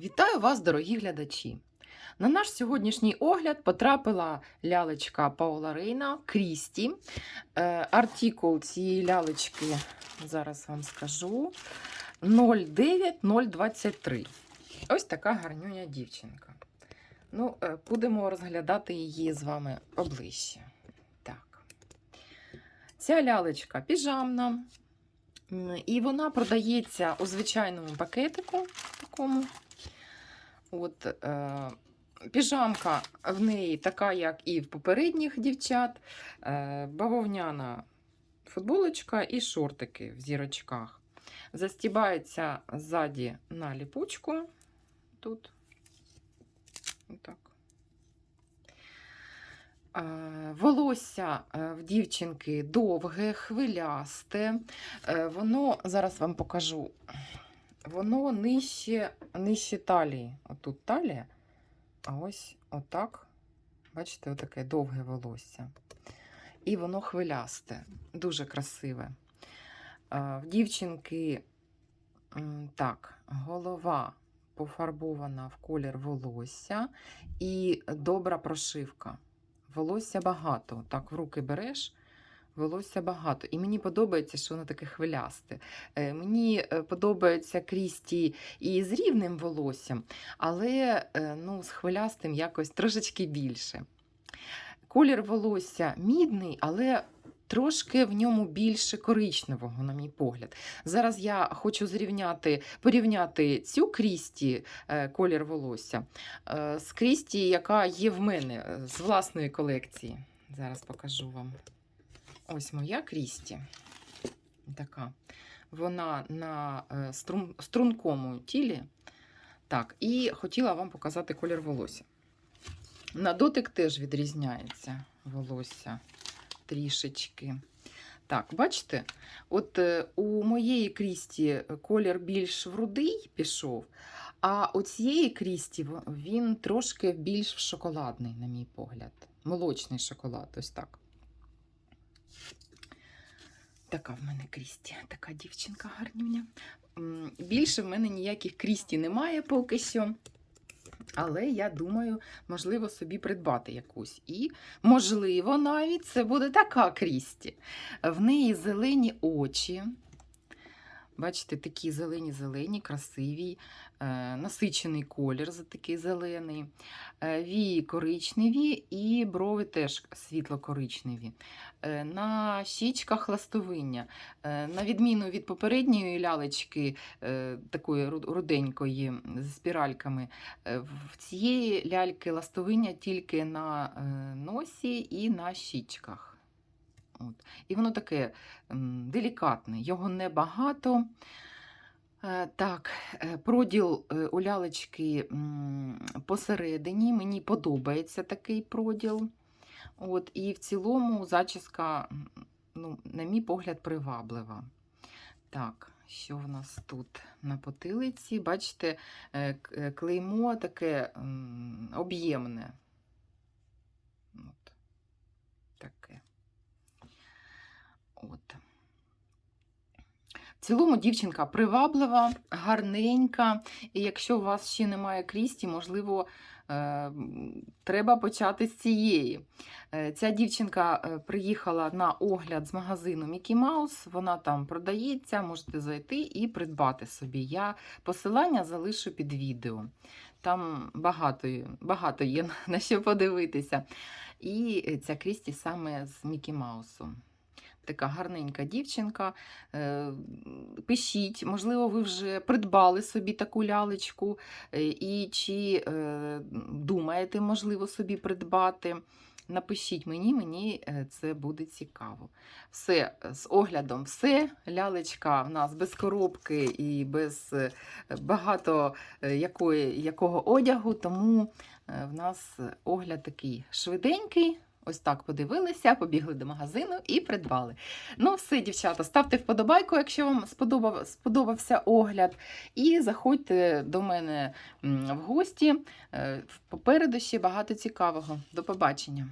Вітаю вас, дорогі глядачі! На наш сьогоднішній огляд потрапила лялечка Паула Рейна Крісті. Е, Артикул цієї лялечки, зараз вам скажу, 09023. Ось така гарнюня дівчинка. Ну, е, Будемо розглядати її з вами поближче. Так. Ця лялечка піжамна. І вона продається у звичайному пакетику такому. От, е, піжамка в неї така, як і в попередніх дівчат. Е, бавовняна футболочка і шортики в зірочках. Застібається ззаді на ліпучку. Тут. Отак. Е, Волосся е, в дівчинки довге, хвилясте. Е, Воно, зараз вам покажу, воно нижче, нижче талії. Отут талія, а ось отак. Бачите, отаке довге волосся. І воно хвилясте, дуже красиве. В дівчинки так, голова пофарбована в колір волосся і добра прошивка. Волосся багато. Так, в руки береш, волосся багато. І мені подобається, що воно таке хвилясте. Е, Мені е, подобається крісті і з рівним волоссям, але е, ну, з хвилястим якось трошечки більше. Колір волосся мідний, але трошки в ньому більше коричневого, на мій погляд. Зараз я хочу зрівняти, порівняти цю крісті колір волосся з крісті, яка є в мене з власної колекції. Зараз покажу вам. Ось моя крісті. Така. Вона на е, струн, стрункому тілі. Так, і хотіла вам показати колір волосся. На дотик теж відрізняється волосся трішечки. Так, бачите, от е, у моєї крісті колір більш в рудий пішов, а у цієї крісті він трошки більш шоколадний, на мій погляд. Молочний шоколад, ось так. Така в мене крісті, така дівчинка гарнівня. Більше в мене ніяких крісті немає поки що. Але я думаю, можливо, собі придбати якусь. І, можливо, навіть це буде така крісті. В неї зелені очі. Бачите, такі зелені-зелені, красиві, е, насичений колір за такий зелений, е, вії коричневі і брови теж світло-коричневі. Е, на щічках ластовиння. На відміну від попередньої лялечки, такої руденької з спіральками, в цієї ляльки ластовиння тільки на носі і на щічках. От. І воно таке делікатне, його небагато. Е, Так, е, проділ е, у лялечки посередині. Мені подобається такий проділ. От, і в цілому зачіска, ну, на мій погляд, приваблива. Так, що в нас тут на потилиці? Бачите, клеймо таке об'ємне. От. Таке. От. В цілому дівчинка приваблива, гарненька. І якщо у вас ще немає крісті, можливо, е, треба почати з цієї. Е, Ця дівчинка е, приїхала на огляд з магазину Mickey Mouse. Вона там продається, можете зайти і придбати собі. Я посилання залишу під відео. Там багато, багато є на що подивитися. І ця крісті саме з Мікі Маусом. Така гарненька дівчинка. Е, Пишіть, можливо, ви вже придбали собі таку лялечку, е, і чи е, думаєте, можливо, собі придбати. Напишіть мені, мені це буде цікаво. Все з оглядом, все. Лялечка в нас без коробки і без багато якої, якого одягу, тому в нас огляд такий швиденький. Ось так подивилися, побігли до магазину і придбали. Ну, все, дівчата, ставте вподобайку, якщо вам сподобав, сподобався огляд. І заходьте до мене в гості. Е, Попереду ще багато цікавого. До побачення.